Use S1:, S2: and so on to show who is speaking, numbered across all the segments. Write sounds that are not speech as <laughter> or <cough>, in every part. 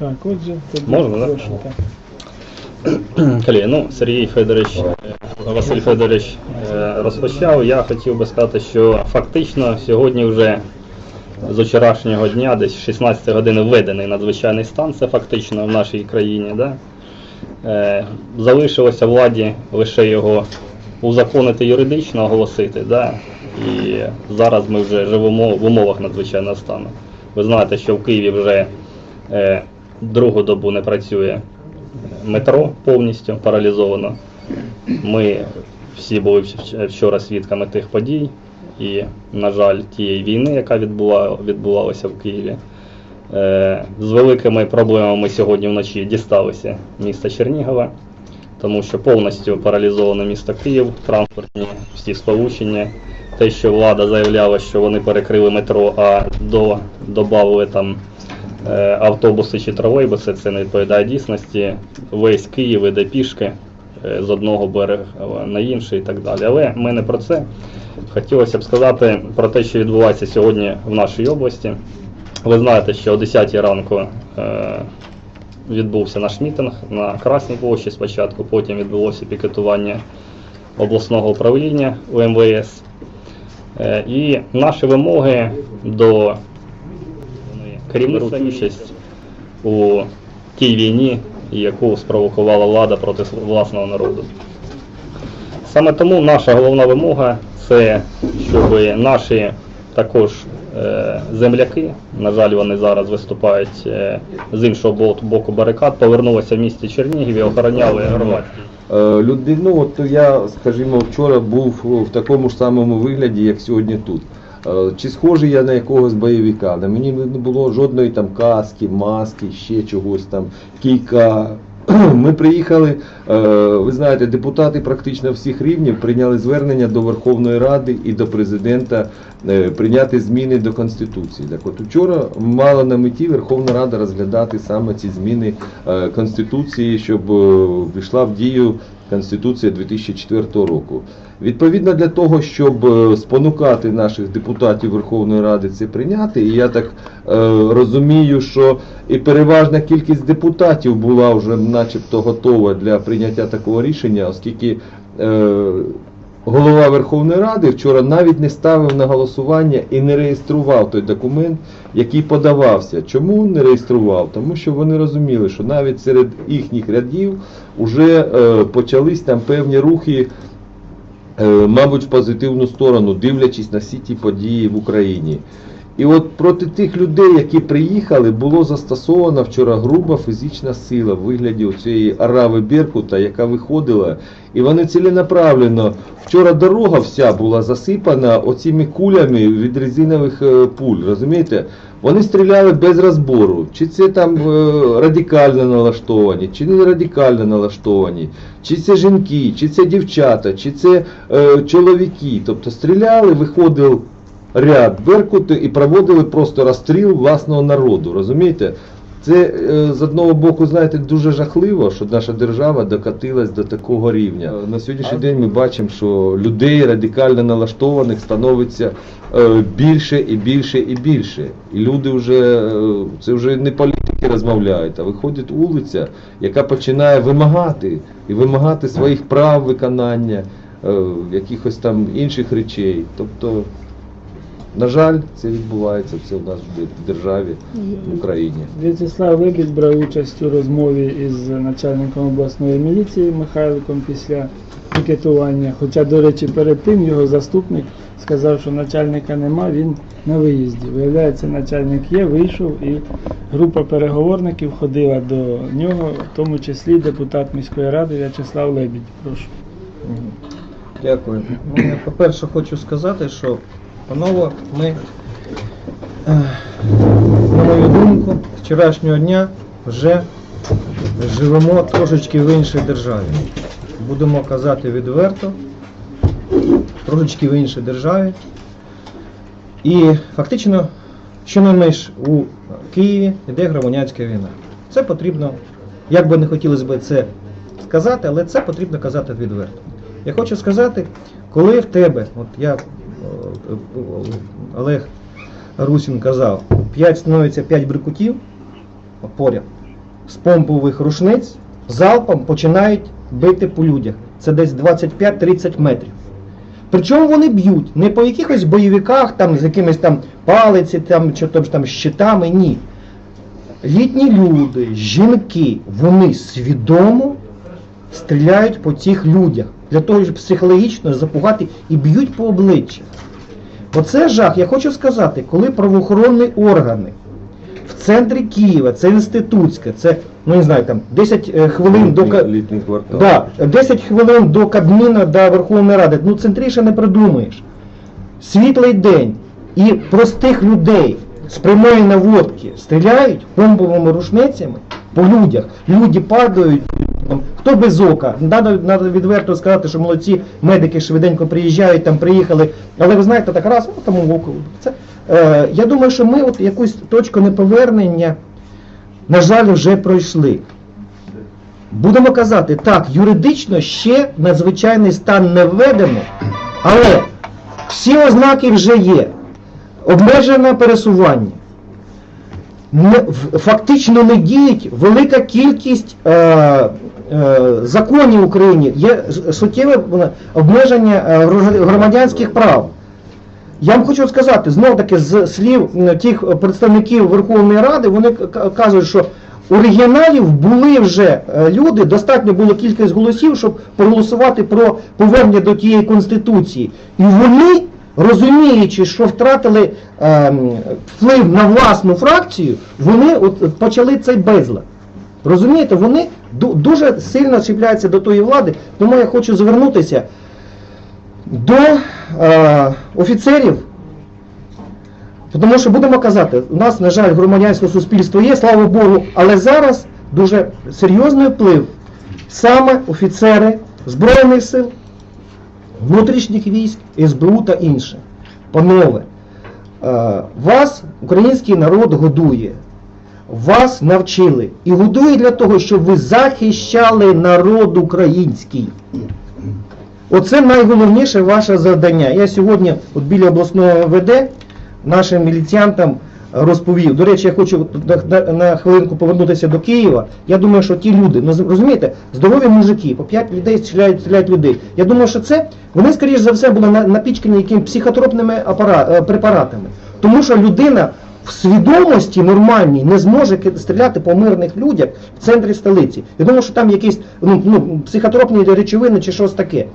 S1: Так, отже, тоді
S2: Можна, да?
S1: прошу, так.
S2: Колеги, ну, Сергій Федорович, е, Василь Федорович е, розпочав. Я хотів би сказати, що фактично сьогодні вже з вчорашнього дня, десь 16 години введений надзвичайний стан, це фактично в нашій країні. Да? Е, Залишилося владі лише його узаконити юридично, оголосити. Да? І зараз ми вже живемо в умовах надзвичайного стану. Ви знаєте, що в Києві вже е, другу добу не працює метро повністю паралізовано. Ми всі були вчора свідками тих подій і, на жаль, тієї війни, яка відбула, відбувалася в Києві. Е, з великими проблемами сьогодні вночі дісталися міста Чернігова, тому що повністю паралізовано місто Київ, транспортні всі сполучення. Те, що влада заявляла, що вони перекрили метро, а до, додали там автобуси чи тролейбуси, це не відповідає дійсності. Весь Київ іде пішки е, з одного берега на інший і так далі. Але ми не про це. Хотілося б сказати про те, що відбувається сьогодні в нашій області. Ви знаєте, що о 10 ранку е, відбувся наш мітинг на Красній площі спочатку, потім відбулося пікетування обласного управління УМВС. Е, і наші вимоги до участь у тій війні, яку спровокувала влада проти власного народу. Саме тому наша головна вимога це, щоб наші також е, земляки, на жаль, вони зараз виступають е, з іншого бо- боку барикад, повернулися в місті Чернігів і охороняли.
S3: Е, Людину, от я, скажімо, вчора був в такому ж самому вигляді, як сьогодні тут. Е, Чи схожий я на якогось бойовика? На мені не було жодної там каски, маски, ще чогось там, кійка. <clears throat> Ми приїхали, е, ви знаєте, депутати практично всіх рівнів прийняли звернення до Верховної Ради і до президента е, прийняти зміни до Конституції. Так от вчора мала на меті Верховна Рада розглядати саме ці зміни Конституції, щоб війшла в дію Конституція 2004 року. Відповідно для того, щоб е, спонукати наших депутатів Верховної Ради це прийняти, і я так е, розумію, що і переважна кількість депутатів була вже начебто готова для прийняття такого рішення, оскільки е, голова Верховної Ради вчора навіть не ставив на голосування і не реєстрував той документ, який подавався. Чому не реєстрував? Тому що вони розуміли, що навіть серед їхніх рядів вже е, почались там певні рухи. Е, мабуть, в позитивну сторону, дивлячись на всі ті події в Україні. І от проти тих людей, які приїхали, було застосована вчора груба фізична сила в вигляді цієї арави Беркута, яка виходила. І вони ціленаправленно. Вчора дорога вся була засипана оціми кулями від резинових е, пуль. Розумієте? Вони стріляли без розбору. Чи це там е, радикально налаштовані, чи не радикально налаштовані, чи це жінки, чи це дівчата, чи це е, чоловіки. Тобто стріляли, виходив ряд Беркути і проводили просто розстріл власного народу. Розумієте? Це е, з одного боку, знаєте, дуже жахливо, що наша держава докатилась до такого рівня. Е, На сьогоднішній день ми бачимо, що людей радикально налаштованих становиться е, більше і більше і більше. І люди вже це вже не політики розмовляють, а виходить вулиця, яка починає вимагати і вимагати своїх прав виконання, якихось там інших речей. Тобто, на жаль, це відбувається все у нас в державі, в Україні.
S1: В'ячеслав Лебідь брав участь у розмові із начальником обласної міліції Михайликом після пікетування. Хоча, до речі, перед тим його заступник сказав, що начальника нема, він на виїзді. Виявляється, начальник є, вийшов і група переговорників ходила до нього, в тому числі депутат міської ради В'ячеслав Лебідь. Прошу.
S4: Дякую. Ну, я, по-перше, хочу сказати, що панове, ми, е, на мою думку, з вчорашнього дня вже живемо трошечки в іншій державі. Будемо казати відверто, трошечки в іншій державі. І фактично, що не менш у Києві йде громадянська війна. Це потрібно, як би не хотілося б це сказати, але це потрібно казати відверто. Я хочу сказати, коли в тебе, от я, Олег Русін казав, 5 становиться 5 брикутів поряд, з помпових рушниць залпом починають бити по людях. Це десь 25-30 метрів. Причому вони б'ють не по якихось бойовиках, там з якимись там палиці, там чи то там щитами, ні. Літні люди, жінки, вони свідомо стріляють по цих людях для того, щоб психологічно запугати і б'ють по обличчях. Оце жах, я хочу сказати, коли правоохоронні органи в центрі Києва, це інститутське, це, ну не знаю, там 10 е, хвилин до Ка- Да, 10 хвилин до Кабміна, до Верховної Ради. Ну центріше не придумаєш. Світлий день і простих людей з прямої наводки стріляють бомбовими рушницями по людях. Люди падають. Там, хто без ока? Надо, надо відверто сказати, що молодці медики швиденько приїжджають, там приїхали. Але ви знаєте, так раз, ну, там око. Це, е, я думаю, що ми от якусь точку неповернення, на жаль, вже пройшли. Будемо казати, так, юридично ще надзвичайний стан не введено, але всі ознаки вже є. Обмежене пересування. Фактично не діють велика кількість е, е, законів в Є суттєве е, обмеження е, громадянських прав. Я вам хочу сказати, знов таки з слів тих представників Верховної Ради, вони кажуть, що оригіналів були вже люди, достатньо було кількість голосів, щоб проголосувати про повернення до тієї конституції. І вони, розуміючи, що втратили ем, вплив на власну фракцію, вони от почали цей безлад. Розумієте, вони дуже сильно чіпляються до тої влади, тому я хочу звернутися до е, офіцерів. Тому що будемо казати, у нас, на жаль, громадянське суспільство є, слава Богу, але зараз дуже серйозний вплив саме офіцери Збройних сил, внутрішніх військ, СБУ та інше. Панове, е, вас український народ годує, вас навчили і годує для того, щоб ви захищали народ український. Оце найголовніше ваше завдання. Я сьогодні от біля обласного МВД нашим міліціянтам розповів. До речі, я хочу на, хвилинку повернутися до Києва. Я думаю, що ті люди, ну розумієте, здорові мужики, по 5 людей стріляють, стріляють людей. Я думаю, що це вони, скоріш за все, були на- напічкані якимись психотропними апара, е, препаратами. Тому що людина свідомості нормальній не зможе стріляти по мирних людях в центрі столиці. Я думаю, що там якісь ну, ну, психотропні речовини чи щось таке.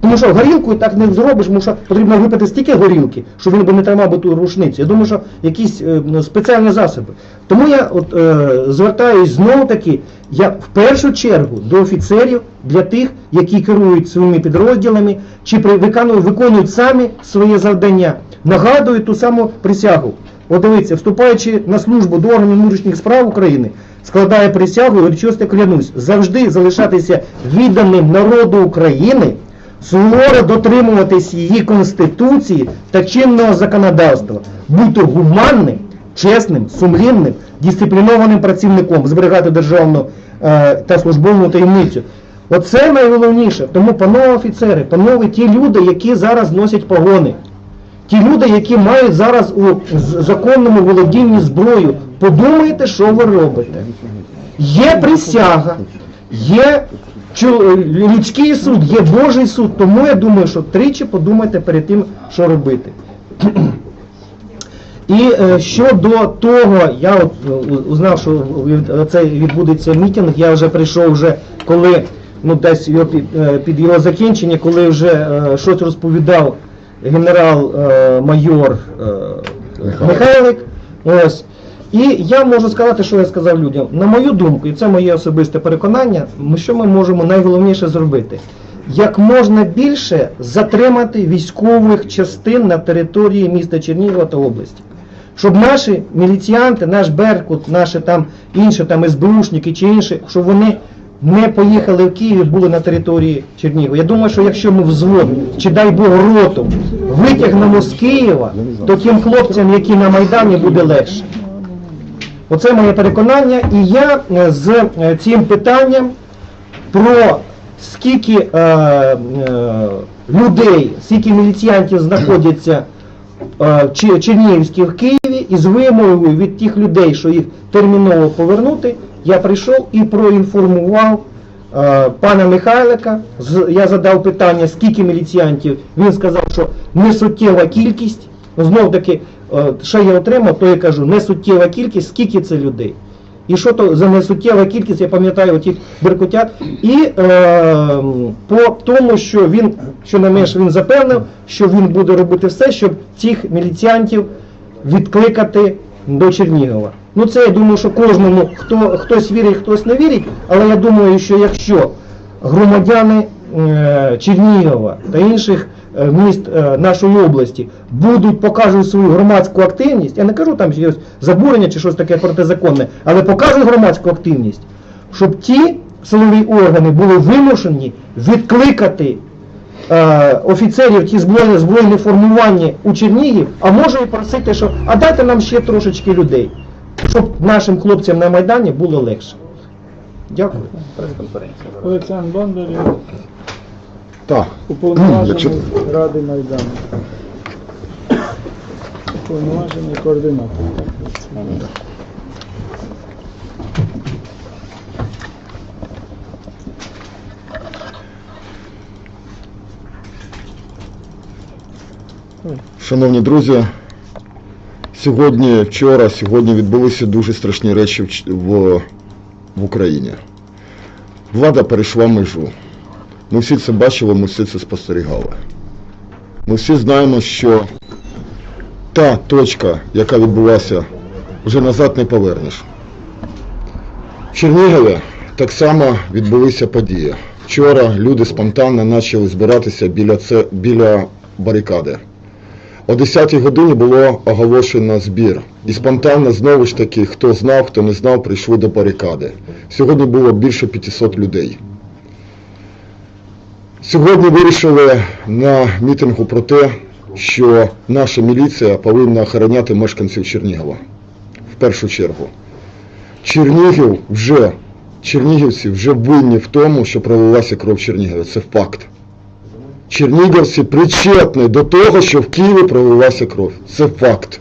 S4: Тому що горілкою так не зробиш, тому що потрібно випити стільки горілки, щоб він би не тримав би ту рушницю. Я думаю, що якісь е, ну, спеціальні засоби. Тому я от, е, звертаюсь знову таки, я в першу чергу до офіцерів, для тих, які керують своїми підрозділами, чи при, виконують, виконують самі своє завдання. Нагадую ту саму присягу. От дивіться, вступаючи на службу до органів внутрішніх справ України, складає присягу і урочисто клянусь завжди залишатися відданим народу України, суворо дотримуватись її конституції та чинного законодавства, бути гуманним, чесним, сумлінним, дисциплінованим працівником, зберігати державну е, та службову таємницю. Оце найголовніше. Тому, панове офіцери, панове ті люди, які зараз носять погони. Ті люди, які мають зараз у законному володінні зброю, подумайте, що ви робите. Є присяга, є людський суд, є Божий суд, тому я думаю, що тричі подумайте перед тим, що робити. І е, щодо того, я от е, узнав, що це відбудеться мітинг, я вже прийшов вже, коли ну десь його під, е, його закінчення, коли вже е, щось розповідав генерал-майор Михайлик. Ось. І я можу сказати, що я сказав людям. На мою думку, і це моє особисте переконання, що ми можемо найголовніше зробити? Як можна більше затримати військових частин на території міста Чернігова та області. Щоб наші міліціянти, наш Беркут, наші там інші там СБУшники чи інші, щоб вони не поїхали в Київ, були на території Чернігова. Я думаю, що якщо ми взвод, чи дай Бог роту, витягнемо з Києва, то тим хлопцям, які на Майдані, буде легше. Оце моє переконання, і я е, з е, цим питанням про скільки е, е, людей, скільки міліціянтів знаходяться е, Чернігівській в Києві і з вимогою від тих людей, що їх терміново повернути, я прийшов і проінформував е, пана Михайлика. З- Я задав питання, скільки міліціянтів. Він сказав, що несуттєва кількість. Знов таки, е, що я отримав, то я кажу, несуттєва кількість, скільки це людей. І що то за несуттєва кількість, я пам'ятаю отих беркутят. І е, по тому, що він, що не менш він запевнив, що він буде робити все, щоб цих міліціантів відкликати до Чернігова. Ну це я думаю, що кожному, хто хтось вірить, хтось не вірить, але я думаю, що якщо громадяни е, Чернігова та інших е, міст е, нашої області будуть покажуть свою громадську активність, я не кажу там щось забурення чи щось таке протизаконне, але покажуть громадську активність, щоб ті силові органи були вимушені відкликати е, офіцерів ті збройні, збройні формування у Чернігів, а може і просити, що а дайте нам ще трошечки людей, щоб нашим хлопцям на Майдані було легше. Дякую.
S2: Прес-конференція.
S1: Олександр Бондарів,
S5: Так.
S1: уповноважений Ради Майдану. Уповноважений координатор.
S5: Шановні друзі, сьогодні, вчора, сьогодні відбулися дуже страшні речі в, в, в Україні. Влада перейшла межу. Ми всі це бачили, ми всі це спостерігали. Ми всі знаємо, що та точка, яка відбулася, вже назад не повернеш. В Чернігові так само відбулися події. Вчора люди спонтанно почали збиратися біля, це, біля барикади. О 10-й годині було оголошено збір. І спонтанно знову ж таки, хто знав, хто не знав, прийшли до барикади. Сьогодні було більше 500 людей. Сьогодні вирішили на мітингу про те, що наша міліція повинна охороняти мешканців Чернігова. В першу чергу. Чернігів вже, чернігівці вже винні в тому, що пролилася кров Чернігова. Це факт. Чернігівці причетні до того, що в Києві пролилася кров. Це факт.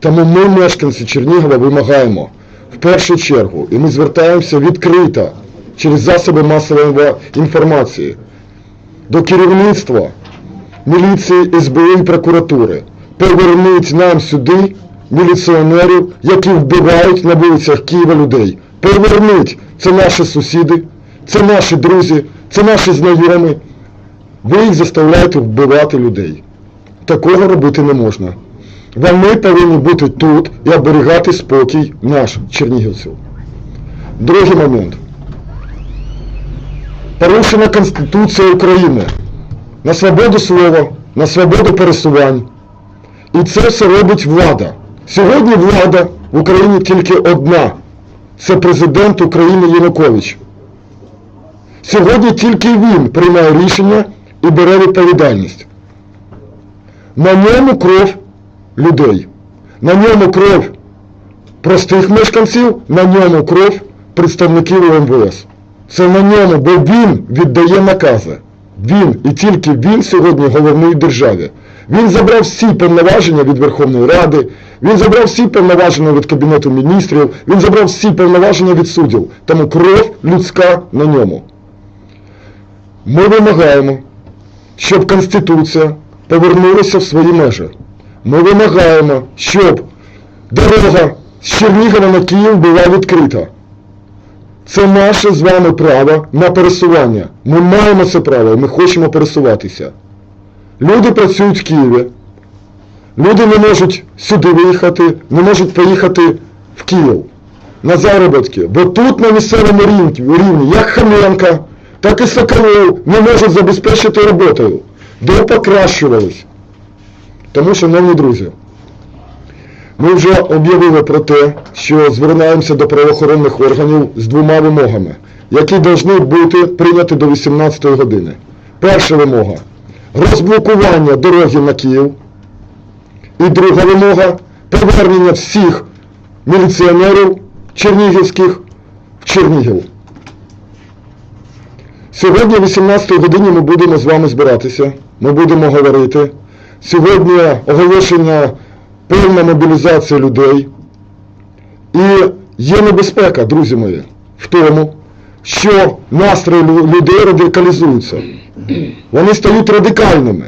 S5: Тому ми, мешканці Чернігова, вимагаємо в першу чергу, і ми звертаємося відкрито через засоби масової інформації до керівництва міліції, СБУ і прокуратури. Поверніть нам сюди міліціонерів, які вбивають на вулицях Києва людей. Поверніть! Це наші сусіди, це наші друзі, це наші знайомі. Ви їх заставляєте вбивати людей. Такого робити не можна. Вони повинні бути тут і оберігати спокій наш, чернігівців. Другий момент. Порушена Конституція України на свободу слова, на свободу пересувань. І це все робить влада. Сьогодні влада в Україні тільки одна. Це президент України Янукович. Сьогодні тільки він приймає рішення і бере відповідальність. На ньому кров людей, на ньому кров простих мешканців, на ньому кров представників МВС. Це на ньому, бо він віддає накази. Він і тільки він сьогодні головний в державі. Він забрав всі повноваження від Верховної Ради, він забрав всі повноваження від Кабінету міністрів, він забрав всі повноваження від суддів. Тому кров людська на ньому. Ми вимагаємо, щоб Конституція повернулася в свої межі. Ми вимагаємо, щоб дорога з Чернігова на Київ була відкрита. Це наше з вами право на пересування. Ми маємо це право, і ми хочемо пересуватися. Люди працюють в Києві. Люди не можуть сюди виїхати, не можуть поїхати в Київ на заробітки. Бо тут на місцевому рівні, як Хаменка, так і Соколов не можуть забезпечити роботою. Де покращувались. Тому, шановні друзі, ми вже об'явили про те, що звертаємося до правоохоронних органів з двома вимогами, які повинні бути прийняті до 18 години. Перша вимога розблокування дороги на Київ. І друга вимога повернення всіх міліціонерів чернігівських в Чернігів. Сьогодні о 18 годині ми будемо з вами збиратися, ми будемо говорити. Сьогодні оголошена повна мобілізація людей. І є небезпека, друзі мої, в тому, що настрої людей радикалізуються. Вони стають радикальними.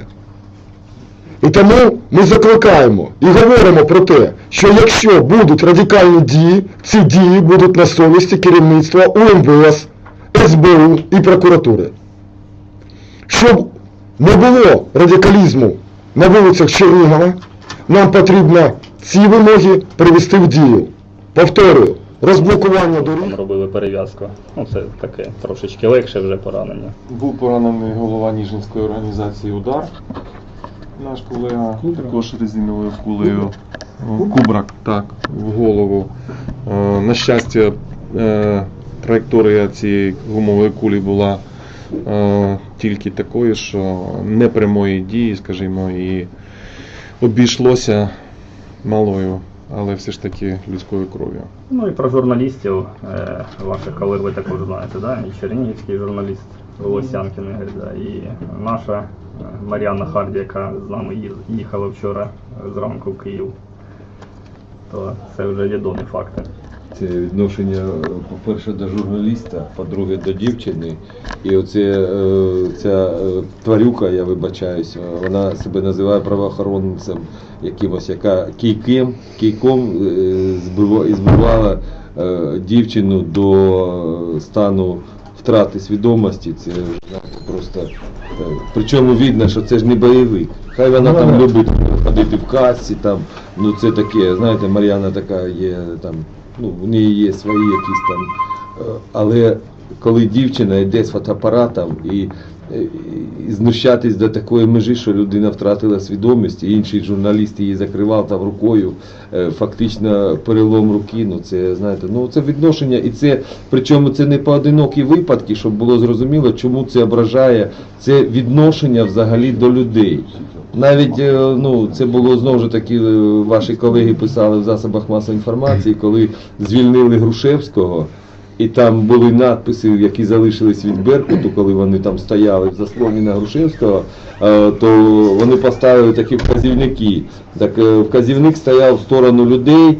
S5: І тому ми закликаємо і говоримо про те, що якщо будуть радикальні дії, ці дії будуть на совісті керівництва УМВС, СБУ і прокуратури. Щоб не було радикалізму на вулицях Чернігова, нам потрібно ці вимоги привести в дію. Повторюю, розблокування доріг.
S2: Там робили перев'язку. Ну це таке трошечки легше вже поранення.
S6: Був поранений голова Ніжинської організації Удар. Наш колега також резиновою кулею. Кубрак, так, в голову. Е, На щастя, е, траєкторія цієї гумової кулі була е, тільки такою, що не прямої дії, скажімо, і обійшлося малою, але все ж таки людською кров'ю.
S2: Ну і про журналістів, е, ваших колег ви також знаєте, да? і чернігівський журналіст Волосянкін Ігор, да? і наша е, Мар'яна Харді, яка з нами їхала вчора зранку в Київ. То це вже відомі факти.
S3: Це відношення, е, по-перше, до журналіста, по-друге, до дівчини. І оце е, ця е, тварюка, я вибачаюсь, вона себе називає правоохоронцем якимось, яка кійком, кійком збивала дівчину до стану втрати свідомості. Це знаєте, просто. Причому видно, що це ж не бойовик. Хай вона
S1: Ну,
S3: там любить ходити в касі, там, ну це таке, знаєте, Мар'яна така є там, ну, в неї є свої якісь там. е, Але коли дівчина йде з фотоапаратом і, е, і знущатись до такої межі, що людина втратила свідомість, і інший журналіст її закривав там рукою, е, фактично перелом руки, ну це знаєте, ну це відношення, і це причому це не поодинокі випадки, щоб було зрозуміло, чому це ображає це відношення взагалі до людей. Навіть е, ну, це було знову ж таки, е, ваші колеги писали в засобах масової інформації, коли звільнили Грушевського, і там були надписи, які залишились від Беркуту, коли вони там стояли в заслоні на Грушевського, е, то вони поставили такі вказівники. Так вказівник стояв в сторону людей,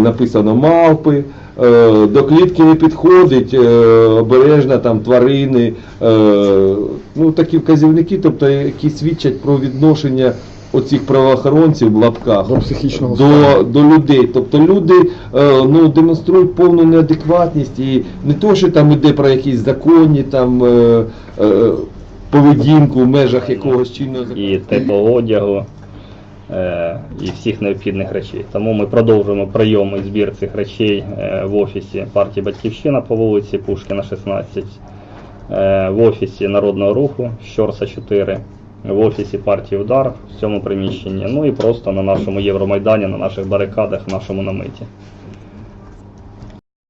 S3: написано мавпи. Е, До клітки не підходить, е, обережно там тварини, е, ну такі вказівники, тобто які свідчать про відношення оцих правоохоронців в лапках
S5: До психічного
S3: до, до людей. Тобто люди ну, демонструють повну неадекватність і не то, що там йде про якісь законні там поведінку в межах якогось чинного закону.
S2: і теплого одягу, і всіх необхідних речей. Тому ми продовжуємо прийом і збір цих речей е, в офісі партії Батьківщина по вулиці Пушкіна, 16, е, в офісі Народного руху Щорса 4, в офісі партії Удар в цьому приміщенні, ну і просто на нашому Євромайдані, на наших барикадах, в нашому наметі.